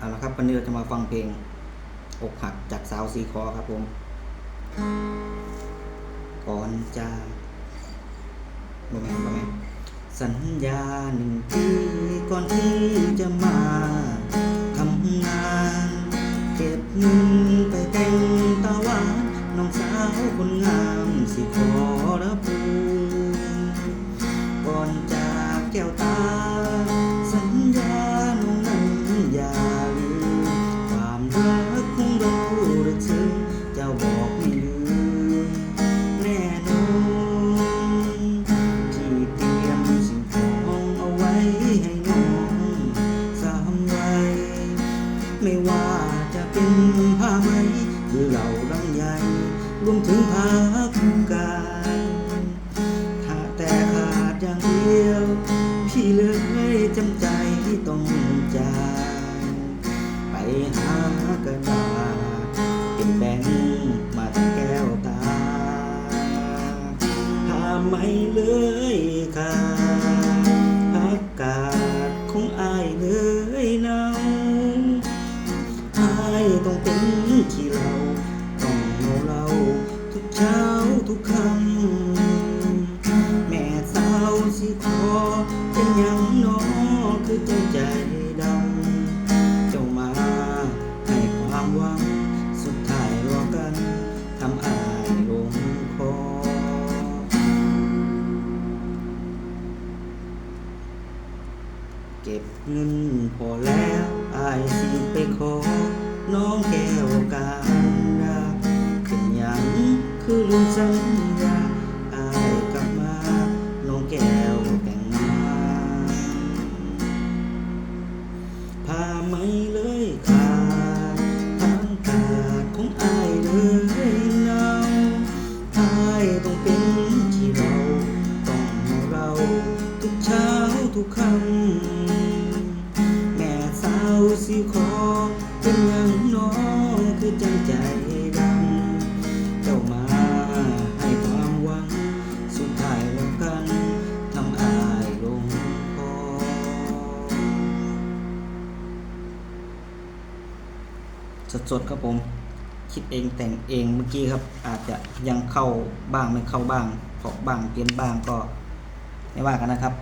เอาละครับวันนี้เราจะมาฟังเพลงอกหักจากสาวซีคอครับผม ก่อนจะบ่แม่นบ่แม่นสัญญาหนึ่งปีก่อนที่จะมาทำงานเก็บเงินไปแต่งตาวานน้องสาวคนงามสิขอ ไม่ว่าจะเป็นผ้าไหมหรือเหล่ารังใหญ่รวมถึงผ้าคู่กายถ้าแต่ขาดอย่างเดียว พี่เลยจำใจที่ต้องจากไปหากระดาษเป็นแบงค์มาทั้งแก้วตาถ้าไม่เลยขา ทุกคำแม่สาวสิขอเป็นยังน้อคือเจ้าใจดำเจ้ามาให้ความหวัง สุดท้ายรอกันทำอายลงคอเก็บเงินพอแล้วอายสิไปขอน้องแก้วกา คือลืมสัญญาอายกลับมา น้องแก้วแต่งงานพาไม่เลยขาดทางกาดของอายเลยเนาอายต้องเป็นที่เรา ต้องเราทุกเช้าทุกคำแม่สาวสิขอเป็นอย่างน้องคือจังใจ สดๆครับผม คิดเองแต่งเองเมื่อกี้ครับ อาจจะยังเข้าบ้างไม่เข้าบ้างเพราะบ้างเปลี่ยนบ้างก็ไม่ว่ากันนะครับ